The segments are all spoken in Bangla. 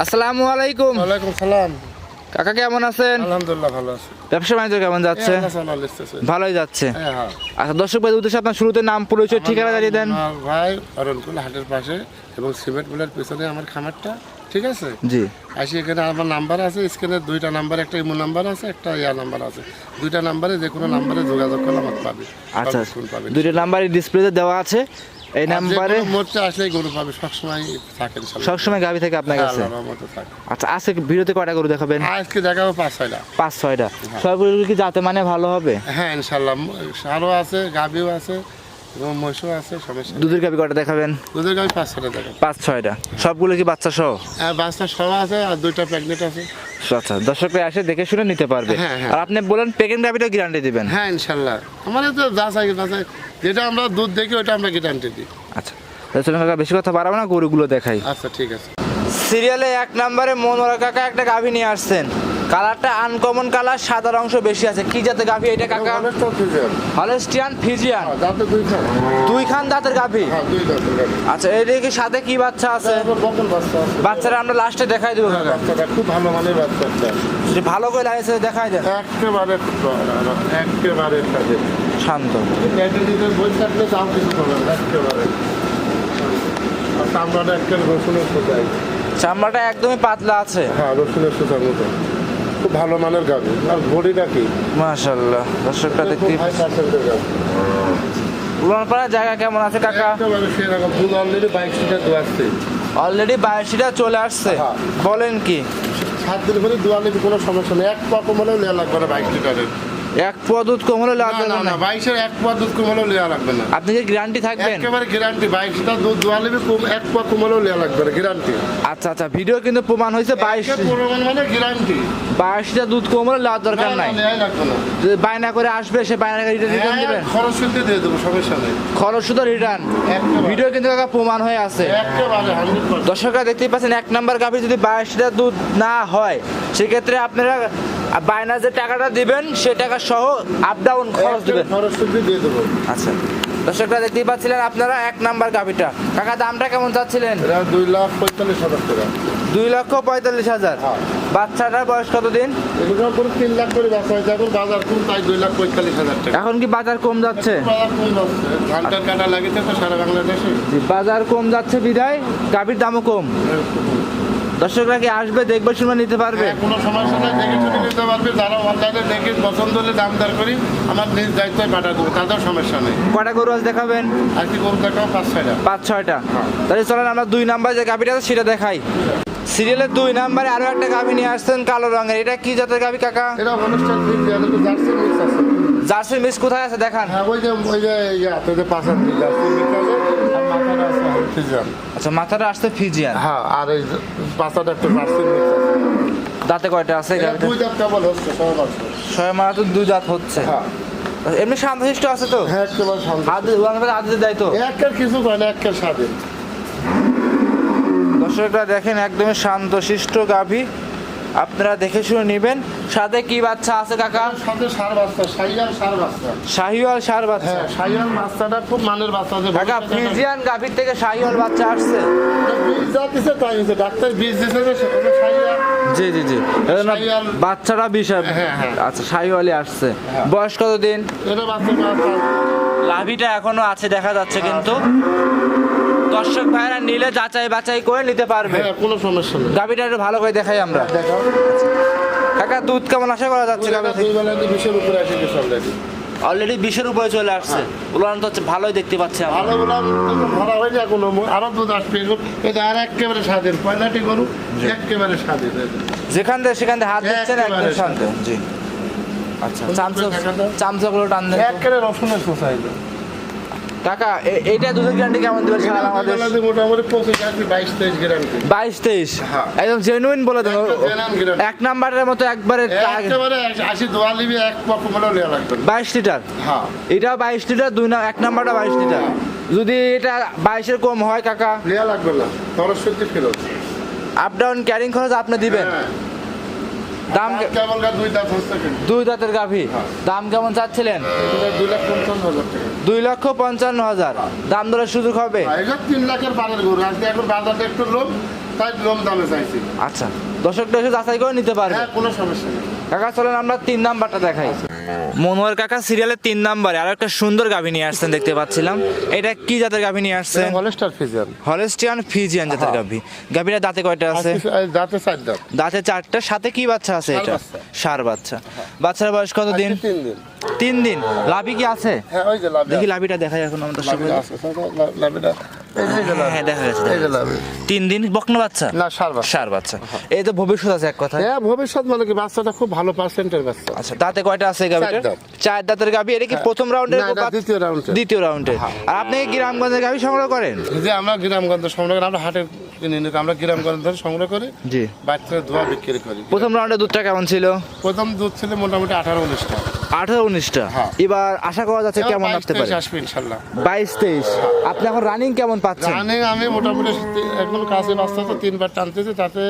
আসসালামু আলাইকুম। ওয়ালাইকুম সালাম। কাকা কেমন আছেন? আলহামদুলিল্লাহ ভালো আছি। ব্যবসা বাণিজ্য কেমন যাচ্ছে? সাল্লাহ লিখতেছে। ভালোই যাচ্ছে। হ্যাঁ, হ্যাঁ। আচ্ছা দর্শক ভাই উদ্দেশ্যে আপনার শুরুতে নাম পরিচয় ঠিকানা জানিয়ে দেন। আমার ভাই অরণকুল হাটের পাশে এবং সিমেন্ট মিলের পিছনে আমার খামারটা। ঠিক আছে? জি। আসি এখানে আমার নাম্বার আছে স্ক্রিনে দুইটা নাম্বার একটা ইমো নাম্বার আছে একটা ইয়া নাম্বার আছে। দুইটা নাম্বারে যে কোনো নাম্বারে যোগাযোগ করলে আমাকে পাবে। আচ্ছা দুইটা নাম্বারই ডিসপ্লেতে দেওয়া আছে। এই নাম্বারে মোটটা আসলে গরু পাবে সবসময় থাকে সবসময় গাবি থেকে আপনার হ্যাঁ, কাছে? আচ্ছা আজকে ভিডিওতে কয়টা গরু দেখাবেন? আজকে দেখাবো পাঁচ ছয়টা। পাঁচ ছয়টা। সবগুলো কি যাতে মানে ভালো হবে? হ্যাঁ ইনশাল্লাহ সারও আছে গাবিও আছে এবং মহিষও আছে সমস্যা দুধের গাভি কয়টা দেখাবেন? দুধের গাভি পাঁচ পাঁচ ছয়টা। সবগুলো কি বাচ্চা সহ? হ্যাঁ বাচ্চা সব আছে আর দুইটা প্রেগনেন্ট আছে। আচ্ছা দর্শকরা এসে দেখে শুনে নিতে পারবে। হ্যাঁ, হ্যাঁ। আর আপনি বলেন পেকেন গাভিটা গ্যারান্টি দিবেন? হ্যাঁ ইনশাল্লাহ। আমাদের তো যা চাই তা যেটা আমরা দুধ দেখি ওটা আমরা গ্যারান্টি দিই। আচ্ছা কাকা বেশি কথা বাড়াবো না গরুগুলো দেখাই। আচ্ছা ঠিক আছে। সিরিয়ালে এক নম্বরে মনোরা কাকা একটা গাভি নিয়ে আসছেন। কালারটা আনকমন কালার সাদার অংশ বেশি আছে। কি জাতের গাভি এটা কাকা? Holstein Friesian. দাঁতে দুই খান। দুই খান দাঁতের গাভি? হ্যাঁ দাঁতের গাভি। আচ্ছা এটা কি সাথে কি বাচ্চা আছে? বাচ্চারা আমরা লাস্টে দেখাই দেবো কাকা। বাচ্চাটা খুব ভালো মানের বাচ্চা একটা। ভালো করে লাগিয়েছে দেখাই দেন। একেবারে একেবারে শান্ত। বই থাকলে কিছু করবে একেবারে। চামড়াটা রসুনের সোজাই চামড়াটা একদমই পাতলা আছে। হ্যাঁ রসুনের সোজার মতো। খুব ভালো মানের গাভি আর বডিটা কি? মাশাল্লাহ দর্শকটা দেখতে গাভি জায়গা কেমন আছে কাকা? সেরকম দুধ অলরেডি বাইক সিটার দু আসছে অলরেডি বাইশিটা চলে আসছে। হ্যাঁ। বলেন কি? সাত দিন করে দুয়ালে কোনো সমস্যা নেই। এক পা কমলেও নেওয়া লাগবে না বাইক লিটারের এক পোয়া দুধ কম হলে লাগবে না। না বাইশের এক পা দুধ কমলেও নেওয়া লাগবে না। আপনি কি গ্যারান্টি থাকবেন। একেবারে গ্যারান্টি বাইক লিটার দুধ দুয়ালে কম এক পা কমলেও নেওয়া লাগবে না গ্যারান্টি আচ্ছা আচ্ছা ভিডিও কিন্তু প্রমাণ হয়েছে বাইশ। পরিমাণ মানে গ্যারান্টি বাইশটা দুধ কম হলে দরকার নাই। যদি বায়না করে আসবে সে বায়না করে রিটার্ন হ্যাঁ, দিবেন খরচ শুনতে দিয়ে দেবো সমস্যা নেই। খরচ শুধু রিটার্ন ভিডিও কিন্তু কাকা প্রমাণ হয়ে আছে। দর্শকরা দেখতেই পাচ্ছেন এক নাম্বার গাভি যদি বাইশটা দুধ না হয় সেক্ষেত্রে আপনারা বায়না যে টাকাটা দিবেন সে টাকা সহ আপ ডাউন খরচ দিবেন। খরচ দিয়ে দেবো। আচ্ছা। দর্শকরা দেখতেই পাচ্ছিলেন আপনারা এক নাম্বার গাভিটা। কাকা দামটা কেমন চাচ্ছিলেন? দুই লাখ পঁয়তাল্লিশ হাজার টাকা দুই লক্ষ পঁয়তাল্লিশ হাজার। হ্যাঁ। বাচ্চাটার বয়স কতদিন? তিন লাখ করে ব্যবসা হয়েছে। এখন বাজার কম তাই দুই লাখ পঁয়তাল্লিশ হাজার টাকা। এখন কি বাজার কম যাচ্ছে? বাজার কম যাচ্ছে। বাজার কম বিদায়। গাভির দামও কম। দর্শকরা কি আসবে দেখবে শুনে নিতে পারবে? হ্যাঁ, কোনো সমস্যা নাই দেখে শুনে নিতে পারবে। যারা অনলাইনে দেখে পছন্দ হলে দাম দর করি আমার নিজ দায়িত্বে পাঠা দেবো তাদের সমস্যা নেই। কটা গরু আজ দেখাবেন? আর কি কম দেখাও পাঁচ ছয়টা। পাঁচ ছয়টা। হ্যাঁ। তাহলে চলেন আমরা দুই নাম্বার যে গাভিটা আছে সেটা দেখাই। সিরিয়ালের দুই নাম্বারে আরও একটা গাভি নিয়ে আসছেন কালো রঙের। এটা কি জাতের গাভি কাকা? এটা অনুষ্ঠান জার্সি মিক্স আছে। জার্সির মিস কোথায় আছে দেখান। হ্যাঁ ওই যে ওই যে যে জার্সি মিক্স আছে আর মাথাটা আছে ফিজিয়ান। আচ্ছা মাথাটা আসছে ফিজিয়ান। হ্যাঁ আর এই পাঁচটা একটা জার্সি মিক্স দাঁতে কয়টা আছে দুই দাঁত কেবল হচ্ছে ছয় মাস। তো দুই দাঁত হচ্ছে। হ্যাঁ। এমনি শান্তশিষ্ট আছে তো? হ্যাঁ একেবারে শান্ত। হাত হাত দেয় তো? একের কিছু করে না একের স্বাধীন। দর্শকরা দেখেন একদমই শান্তশিষ্ট গাভী। আপনারা দেখে শুনে নেবেন। সাথে কি বাচ্চা আছে কাকা? সাথে সার বাচ্চা সাইয়াল সার বাচ্চা। শাহিওয়াল সার বাচ্চা। হ্যাঁ সাইয়াল বাচ্চাটা খুব মানের বাচ্চা যে কাকা ফ্রিজিয়ান গাভীর থেকে শাহিওয়াল বাচ্চা আসছে। বীজ যা দিছে তাই হয়েছে। ডাক্তার বীজ দিছে যে সেটা সাইয়াল জি জি জি। শাহিওয়াল- বাচ্চাটা হ্যাঁ, হ্যাঁ। আচ্ছা শাহিওয়ালি আসছে। বয়স কত দিন এটা বাচ্চা বাচ্চা লাভিটা এখনও আছে দেখা যাচ্ছে কিন্তু। দর্শক ভাইরা নিলে যাচাই বাছাই করে নিতে পারবে। হ্যাঁ কোনো সমস্যা নেই। গাভীটা একটু ভালো করে দেখাই আমরা। কাকা দুধ কেমন আশা করা যাচ্ছে বিশের উপরে আসে অলরেডি অলরেডি বিশের উপরে চলে আসছে। উলান তো হচ্ছে ভালোই দেখতে পাচ্ছি আমরা। ভালো বললাম ধরা হয়ে যায় কোনো আরও দুধ আসবে এটা আর একেবারে স্বাধীন। পয়লাটি গরু? একেবারে স্বাধীন। যেখান থেকে সেখান থেকে হাত দিচ্ছেন একদম শান্ত। জি। আচ্ছা চামচা। চামচাগুলো টান দেন। একেবারে রসুনের সোসাইটি কাকা এ- এইটা দুধের গ্যারান্টি কেমন দেবেন সারা বাংলাদেশ? মোটামুটি পঁচিশ আসবে বাইশ তেইশ গ্যারান্টি বাইশ তেইশ? হ্যাঁ। একদম জেনুইন বলে দেন। এক নাম্বারের মতো একবারে একেবারে আশি দোয়া নিবি এক পক্ষ নেওয়া লাগবে। বাইশ লিটার? হ্যাঁ। এটা বাইশ লিটার দুই না এক নাম্বারটা বাইশ লিটার। যদি এটা বাইশের কম হয় কাকা? নেওয়া লাগবে না। খরচ সত্যি ফেরত। আপ ডাউন ক্যারিং খরচ আপনি দিবেন। হ্যাঁ। দাম কেমন দুই দাঁত দুই দাঁতের গাভী। হ্যাঁ। দাম কেমন চাচ্ছিলেন? দুই লাখ পঞ্চান্ন হাজার টাকা। দুই লক্ষ পঞ্চান্ন হাজার। দাম দরের সুযোগ হবে? তিন লাখের বাজার গরু আজকে এখন বাজারটা একটু লোক তাই লোম দামে চাইছি। আচ্ছা দর্শক দর্শক যাচাই করে নিতে পারে হ্যাঁ কোনো সমস্যা নেই। কাকা চলেন আমরা তিন নাম্বারটা দেখাই। মনোয়ার কাকা সিরিয়ালের তিন নাম্বারে আর একটা সুন্দর গাভী নিয়ে আসছেন দেখতে পাচ্ছিলাম। এটা কি জাতের গাভী নিয়ে আসছেন? হলস্টার ফিজিয়ান হলেস্টিয়ান ফিজিয়ান জাতের গাভী। গাভীরা দাঁতে কয়টা আছে? দাঁতে চারটা দাঁত। দাঁতে চারটা সাথে কি বাচ্চা আছে এটা? সার বাচ্চা। বাচ্চার বয়স কত দিন তিন দিন। তিন দিন। লাভি কি আছে? হ্যাঁ ওই যে লাভ দেখি লাভিটা দেখাই এখন আমাদের লাভিটা। লাভ। হ্যাঁ তিন দিন বকনা বাচ্চা? না সারবা সার বাচ্চা। এই তো ভবিষ্যৎ আছে এক কথা হ্যাঁ ভবিষ্যৎ মানে কি বাচ্চাটা খুব ভালো পার্সেন্টের বাচ্চা। আচ্ছা দাঁতে কয়টা আছে গাভিটার চার দাঁতের গাভি? এটা কি প্রথম দ্বিতীয় রাউন্ডে। দ্বিতীয় রাউন্ডে আর আপনি কি গ্রামগঞ্জের গাভি সংগ্রহ করেন? যে আমরা গ্রামগঞ্জ সংগ্রহ করি আমরা হাটে কিনে নিই আমরা গ্রামগঞ্জ ধরে সংগ্রহ করি। জি। বাইরে ধোয়া বিক্রি করি। প্রথম রাউন্ডে দুধটা কেমন ছিল? প্রথম দুধ ছিল মোটামুটি আঠারো উনিশটা আঠারো উনিশটা। হ্যাঁ। এবার আশা করা যাচ্ছে কেমন আসতে পারে? আসবে ইনশাল্লাহ। বাইশ তেইশ। আপনি এখন রানিং কেমন পাচ্ছেন? রানিং আমি মোটামুটি এখন কাছে বাচ্চা তো তিনবার টানতেছি তাতে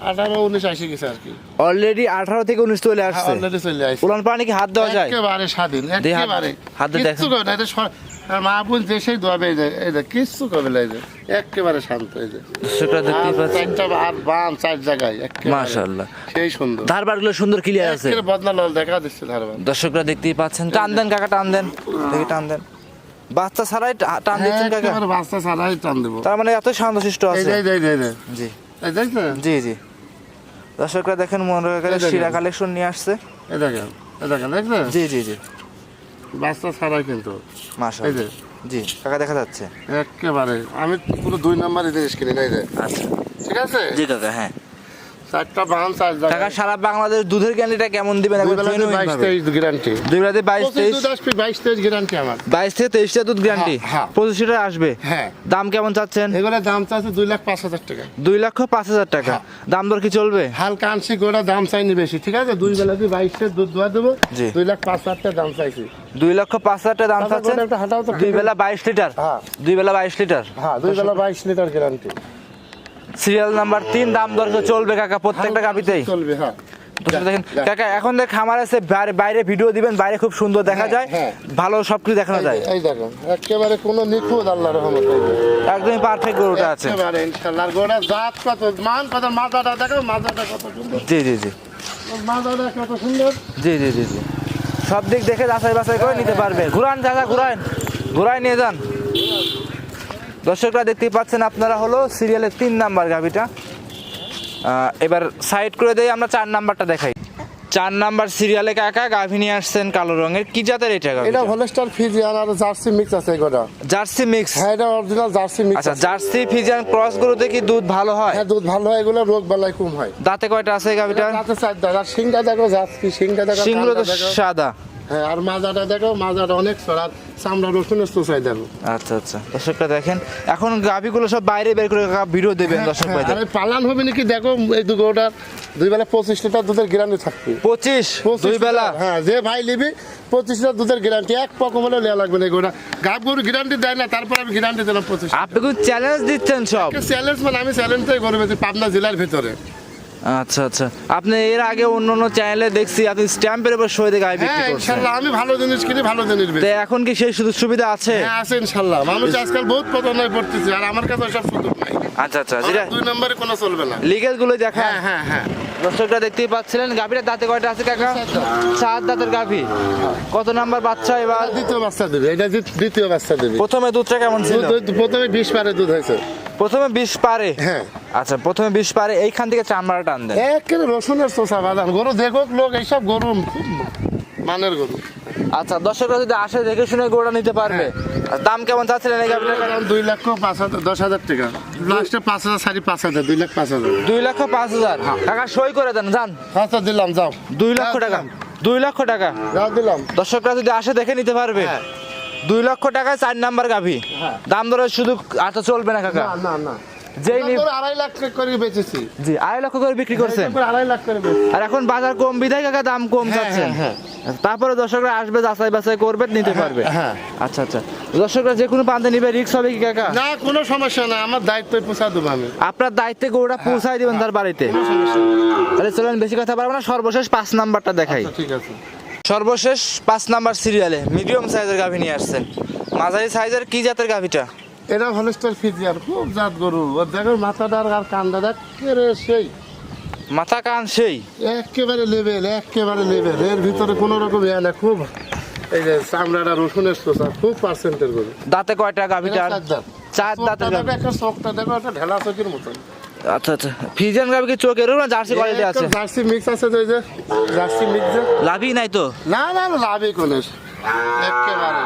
আঠারো উনিশ আসে গেছে আর কি। অলরেডি আঠারো থেকে উনিশ চলে আসছে। অলরেডি চলে আসছে। উলান পানি কি হাত দেওয়া যায়? একেবারে স্বাধীন দিয়ে একেবারে। হাতে এটা স- আর মা বোন যে সেই দোয়াবে এই যে কিচ্ছু একেবারে শান্ত এই যে। সেটা দেখতেই আর পাচ্ছেন আর বাম চার জায়গায় মাশাআল্লাহ। সেই সুন্দর। ধারবারগুলো সুন্দর ক্লিয়ার আছে। একেবারে বদলা লাল দেখা দিচ্ছে ধারবার। দর্শকরা দেখতেই পাচ্ছেন। টান দেন কাকা টান দেন। দেখি টান দেন। বাচ্চা ছাড়াই টান দিচ্ছেন কাকা? একেবারে বাচ্চা ছাড়াই টান দেবো। তার মানে এত শান্তশিষ্ট আছে। এই এই এই জি। এই জি জি। দর্শকরা দেখেন দেখেন। শিরা কালেকশন নিয়ে আসছে। এই দেখেন এই দেখেন দেখছ জি জি জি। বাচ্চা ছাড়াই কিন্তু। এই যে। জি কাকা দেখা যাচ্ছে। একেবারে। আমি পুরো দুই নাম্বারই জিনিস কিনি না এই যে। আচ্ছা। ঠিক আছে? জি কাকা হ্যাঁ। চারটা বাহান চার কাকা সারা বাংলাদেশ দুধের গ্যারান্টিটা কেমন দিবেন? একবার। তেইশ গ্যারান্টি দুই বেলাতে বাইশ তেইশ দুধ আসবে গ্যারান্টি আমার। বাইশ থেকে তেইশটা দুধ গ্যারান্টি হ্যাঁ, আসবে? হ্যাঁ। দাম কেমন চাচ্ছেন? এগুলোর দাম চাচ্ছে দুই লাখ পাঁচ হাজার টাকা। দুই লক্ষ পাঁচ হাজার টাকা। হ্যাঁ। দাম দর কি চলবে? হালকা আনছি গোড়া দাম চাইনি বেশি ঠিক আছে? দুই বেলাতে বাইশটা দুধ দোয়া দেবো। জি। দুই লাখ পাঁচ হাজার টাকা দাম চাইছি। দুই লক্ষ পাঁচ হাজার টাকা দাম চাচ্ছেন? দুই বেলা বাইশ লিটার? হ্যাঁ। দুই বেলা বাইশ লিটার? হ্যাঁ দুই বেলা বাইশ লিটার গ্যারান্টি সিরিয়াল নাম্বার তিন দাম দর চলবে কাকা প্রত্যেকটা গাবিতেই চলবে হ্যাঁ। দেখেন কাকা এখন দেখ খামার আছে বাইরে ভিডিও দিবেন বাইরে খুব সুন্দর দেখা হ্যাঁ, যায়। হ্যাঁ। ভালো সবকিছু দেখানো এই যায়। এই দেখেন একেবারে কোনো নিখুঁত আল্লাহ রহমত একদমই পারফেক্ট গরুটা আছে। একেবারে ইনশাল্লাহ আর গোড়া জাত কত মান কত মাথাটা দেখো মাথাটা কত সুন্দর। জি জি জি। মাথাটা কত সুন্দর। জি জি জি জি। সব দিক দেখে যাচাই বাছাই করে নিতে পারবে। ঘুরান ঘুরান। ঘুরাই নিয়ে যান। দর্শকরা দেখতেই পাচ্ছেন আপনারা হলো সিরিয়ালের তিন নাম্বার গাভিটা। এবার সাইড করে দিয়ে আমরা চার নাম্বারটা দেখাই। চার নাম্বার সিরিয়ালে কাকা গাভী নিয়ে আসছেন কালো রঙের। কি জাতের এটা গাভী এটা হলস্টার ফিজিয়ান আর জার্সি মিক্স আছে এগুলো। জার্সি মিক্স হ্যাঁ এটা অরিজিনাল জার্সি মিক্স আচ্ছা জার্সি ফিজিয়ান ক্রস গরুতে কি দুধ ভালো হয়? হ্যাঁ দুধ ভালো হয় এগুলো রোগ বালাই কম হয়। দাঁতে কয়টা আছে এই গাভিটার? তাতে চার দাঁত আর সিংটা দেখো জার্সি সিংটা দেখো সিংগুলো তো সাদা। হ্যাঁ আর মাজাটা দেখো মাজাটা অনেক সরাত চামড়া রসুনের চোষাই দেখো আচ্ছা আচ্ছা। দর্শকটা দেখেন এখন গাভিগুলো সব বাইরে বের করে ভিডিও দেবেন দর্শক হ্যাঁ, ভাইদের আরে পালান হবে নাকি? দেখো এই দু গোটার দুই বেলা পঁচিশ লিটার দুধের গ্যারান্টি থাকবে। পঁচিশ? 25 দুই বেলা? হ্যাঁ যে ভাই নিবি পঁচিশ লিটার দুধের গ্যারান্টি এক পকম হলে নেওয়া লাগবে না গোটা গাব গরু গ্যারান্টি দেয় না তারপর আমি গ্যারান্টি দিলাম পঁচিশ আপনি চ্যালেঞ্জ দিচ্ছেন সব। চ্যালেঞ্জ মানে আমি চ্যালেঞ্জটাই করে পেয়েছি পাবনা জেলার ভিতরে। আচ্ছা আচ্ছা। আপনি এর আগে অন্য অন্য চ্যানেলে দেখছি আপনি স্ট্যাম্পের উপর সই দিয়ে গাড়ি বিক্রি হ্যাঁ করছেন। আমি ভালো জিনিস কিনি ভালো জিনিস তো এখন কি সেই সুযোগ সুবিধা আছে? হ্যাঁ আছে ইনশাল্লাহ। মানুষ আজকাল বহুত প্রতারণায় পড়তেছে আর আমার কাছে সব সুযোগ নাই। আচ্ছা আচ্ছা যেটা দুই নম্বরে কোনো চলবে না। লিগেলগুলো দেখা হ্যাঁ হ্যাঁ হ্যাঁ। দর্শকরা দেখতেই পাচ্ছিলেন গাভীর দাঁতে কয়টা আছে কাকা চার দাঁত। দাঁতের গাভী। কত নাম্বার বাচ্চা এবার? দ্বিতীয় বাচ্চা দেবে এটা দ্বিতীয় বাচ্চা দেবে। প্রথমে দুধটা কেমন ছিল? প্রথমে বিশ পারে দুধ হয়েছে। প্রথমে বিশ পারে? হ্যাঁ। আচ্ছা প্রথমে বিশ পারে এইখান থেকে চামড়া টান দেন। একেবারে রসুনের চোষা বাদাম। গরু দেখুক লোক এইসব গরু খুব মানের গরু। আচ্ছা দর্শকরা যদি আসে দেখে শুনে গোড়া নিতে পারবে। আর দাম কেমন চাচ্ছিলেন এই গাভীটার কারণ দুই লক্ষ পাঁচ হাজার দশ হাজার টাকা। লাস্টে পাঁচ হাজার সাড়ে পাঁচ হাজার দুই লাখ পাঁচ হাজার। দুই লক্ষ পাঁচ হাজার? টাকা সই করে দেন যান। আচ্ছা দিলাম যাও। দুই লক্ষ টাকা। দুই লক্ষ টাকা। যাও দিলাম। দর্শকরা যদি আসে দেখে নিতে পারবে। হ্যাঁ। দুই লক্ষ টাকায় চার নাম্বার গাভী। হ্যাঁ। দাম ধরে শুধু আচ্ছা চলবে না কাকা? না না না। যেই আড়াই লাখ করে বেচেছি। জি আড়াই লক্ষ করে বিক্রি করছেন। আড়াই লাখ করে আর এখন বাজার কম কাকা দাম কম হ্যাঁ, হ্যাঁ, তারপরে দর্শকরা আসবে যাচাই বাছাই করবে নিতে পারবে। হ্যাঁ। আচ্ছা আচ্ছা। দর্শকরা যে কোনো পান্তে নিবে রিক্স হবে কি কাকা? না কোনো সমস্যা না আমার দায়িত্ব পোষা দেবো আমি। আপনার দায়িত্বে গরুটা পৌঁছাই দিবেন তার বাড়িতে। তাহলে চলেন বেশি কথা পারব না সর্বশেষ পাঁচ নাম্বারটা দেখাই। আচ্ছা, ঠিক আছে। সর্বশেষ পাঁচ নাম্বার সিরিয়ালে মিডিয়াম সাইজের গাভী নিয়ে আসছেন। মাঝারি সাইজের কি জাতের গাভীটা? এটা হলস্টার ফিজিয়ার খুব জাত গরু। ওর দেখো মাথাটা আর কানটা দেখ রে সেই। মাথা কান সেই? একেবারে লেভেল একেবারে লেভেল এর ভিতরে কোনো রকম ইয়া না খুব এই যে চামড়াটা রসুনের শোষা খুব পার্সেন্টের গরু। দাঁতে কয়টা গাভিটার চার দাঁত। একটা চোখটা দেখো একটা ঢেলা চোখের মতন। আচ্ছা আচ্ছা। ফিজিয়ান গাভি কি চোখ এরকম না জার্সি কোয়ালিটি আছে? জার্সি মিক্স আছে তো এই যে জার্সি মিক্স লাভই নাই তো? না না না, লাভই কোনে। একেবারে।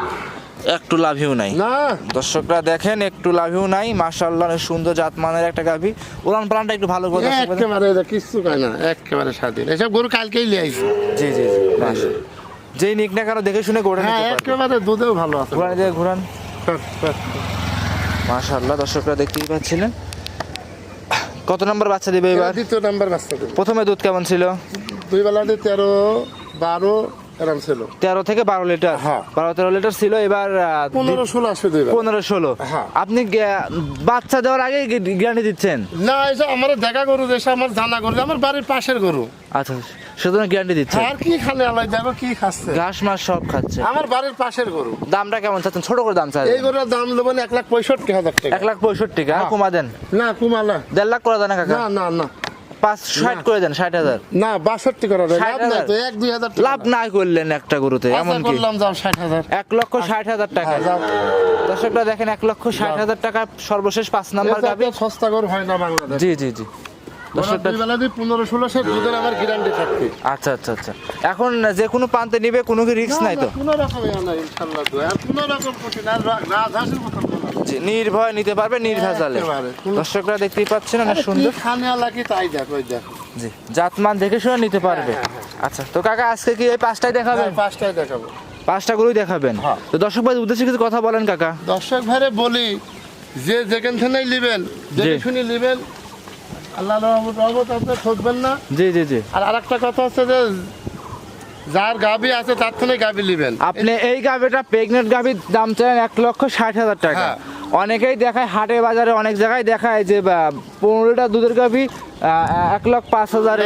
একটু লাভিও নাই। না। দর্শকরা দেখেন একটু লাভিও নাই। মাশাআল্লাহ সুন্দর জাতমানের একটা গাভি। উড়ান প্রাণটা একটু ভালো করে একেবারে কয় না একেবারে স্বাধীন। এসব গরু কালকেই লিয়ে আইছি। জি জি জি যেই নিক না কেন দেখে শুনে গোড়ে হ্যাঁ নিতে পারবে একেবারে দুধেও ভালো আছে। ঘুরান দিয়ে ঘুরান। মাশাআল্লাহ দর্শকরা দেখতেই পাচ্ছিলেন। কত নম্বর বাচ্চা দিবে এবার? দ্বিতীয় নাম্বার বাচ্চা দেবে। প্রথমে দুধ কেমন ছিল? দুই বেলাতে তেরো বারো ছিল। তেরো থেকে বারো লিটার। হ্যাঁ। বারো তেরো লিটার ছিল এবার পনেরো ষোলো আসবে পনেরো ষোলো। হ্যাঁ। আপনি বাচ্চা দেওয়ার আগে গ্যারান্টি দিচ্ছেন? না এসব আমার দেখা গরু এসে আমার জানা গরু আমার বাড়ির পাশের গরু। আচ্ছা সেজন্য গ্যারান্টি দিচ্ছেন। আর কি খানে আলাই দেখো কি খাচ্ছে? ঘাস মাস সব খাচ্ছে। আমার বাড়ির পাশের গরু। দামটা কেমন চাচ্ছেন? ছোট করে দাম চাই। এই গরুর দাম নেবেন এক লাখ পঁয়ষট্টি হাজার টাকা। এক লাখ পঁয়ষট্টি টাকা কমা দেন। না কুমালা দেড় লাখ করে দেন কাকা। না না না। পাঁচ ষাট করে দেন ষাট হাজার। না বাষট্টি করা লাভ নাই তো এক দুই হাজার লাভ নাই করলেন একটা গরুতে আচ্ছা, এমন কি করলাম যাও ষাট হাজার। এক লক্ষ ষাট হাজার টাকা। যাও। দর্শকরা দেখেন এক লক্ষ ষাট হাজার টাকা সর্বশেষ পাঁচ নাম্বার গাবি। সস্তা গরু হয় না বাংলাদেশ। জি জি জি। আচ্ছা আচ্ছা আচ্ছা। এখন যে কোনো প্রান্তে নিবে কোনো কি রিস্ক নাই তো? কোনো রকম ইনশাল্লাহ কোনো রাজহাঁসের মতন নির্ভয় নিতে পারবে নির্ভেজালে। দর্শকরা দেখতেই পাচ্ছেন অনেক সুন্দর। তাই দেখো দেখো। জি জাতমান দেখে শুনে নিতে পারবে। হ্যাঁ, আচ্ছা তো কাকা আজকে কি এই পাঁচটাই দেখাবেন? হ্যাঁ, পাঁচটায় দেখাবো। পাঁচটা গরুই দেখাবেন। হ্যাঁ। তো দর্শক ভাই উদ্দেশ্যে কিছু কথা বলেন কাকা। দর্শক ভাইরে বলি যে যেখান থেকেই নেবেন দেখে। শুনে নেবেন আল্লাহ রহমত আপনি ঠকবেন না। জি জি জি। আর আরেকটা কথা হচ্ছে যে যার গাবি আছে তার থেকে গাবি নেবেন। আপনি এই গাভিটা প্রেগনেন্ট গাভির দাম চান এক লক্ষ ষাট হাজার টাকা। হ্যাঁ। অনেকেই দেখায় হাটে বাজারে অনেক জায়গায় দেখায় যে পনেরো লিটার দুধের গাভি আহ, এক লক্ষ পাঁচ হাজারে।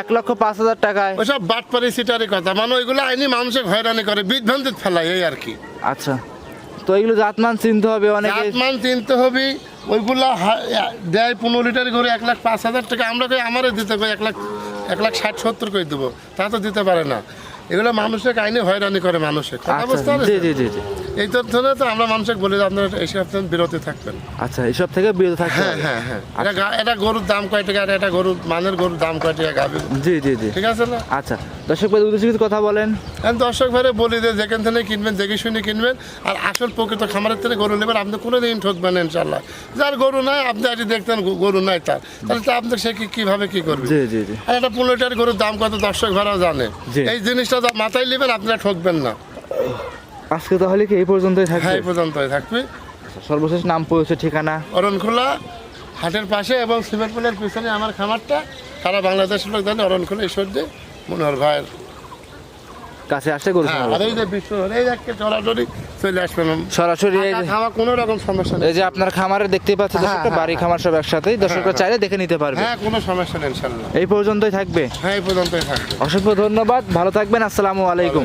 এক লক্ষ পাঁচ হাজার টাকায়। ওইসব বাটপারি সিটারি কথা মানে ওইগুলো আইনি মানুষের হয়রানি করে বিভ্রান্তি ফেলায় এই আর কি। আচ্ছা তো এগুলো জাতমান চিনতে হবে অনেকে। আত্মান চিনতে হবে ওইগুলা দেয় পনেরো লিটার করে এক লাখ পাঁচ হাজার টাকা আমরা কই আমারে দিতে কই এক লাখ এক লাখ ষাট সত্তর করে দেবো তা তো দিতে পারে না। এগুলো মানুষের আইনে হয়রানি করে মানুষের আচ্ছা জি জি জি জি। এই তথ্য তো আমরা মানুষকে বলি আপনারা এইসব থেকে বিরতি থাকবেন। আচ্ছা এসব থেকে বিরত থাকতে হ্যাঁ হবে। হ্যাঁ হ্যাঁ। এটা গা- এটা গরুর দাম কয় টাকা আর এটা গরুর মানের গরুর দাম কয় টাকা গাবি জি জি জি। ঠিক আছে না? আচ্ছা দর্শক ভাই উদ্দেশ্যে কিছু কথা বলেন। আমি দর্শক ভাইরে বলি যে যেখান থেকে কিনবেন দেখে শুনে কিনবেন আর আসল প্রকৃত খামারের থেকে গরু নেবেন আপনি কোনো দিন ঠকবেন না ইনশাল্লাহ যার গরু নাই আপনি আজ দেখতেন গো- গরু নাই তার। তাহলে তো আপনি সে কি- কীভাবে কি করবে? জি জি জি। আর একটা পনেরো লিটার গরুর দাম কত দর্শক ভাড়াও জানে। জি। এই জিনিসটা যা মাথায় নেবেন আপনারা ঠকবেন না। আজকে তাহলে কি এই পর্যন্তই থাকবে? হ্যাঁ এই পর্যন্তই থাকবে। সর্বশেষ নাম পৌঁছে ঠিকানা? অরণখোলা হাটের পাশে এবং সিমেন্টপুলের পিছনে আমার খামারটা সারা বাংলাদেশের লোক জানে অরণখোলা ঈশ্বর দিয়ে মনোহর ভাইয়ের। কাছে আসে গরু হ্যাঁ, সরাসরি কোনো রকম সমস্যা নেই। এই যে আপনার খামারে দেখতে পাচ্ছেন হ্যাঁ, বাড়ি খামার সব দর্শকরা চাইলে দেখে নিতে পারবে। হ্যাঁ কোনো সমস্যা নেই এই পর্যন্তই থাকবে? হ্যাঁ এই পর্যন্তই থাকবে। অসংখ্য ধন্যবাদ ভালো থাকবেন আসসালামু আলাইকুম।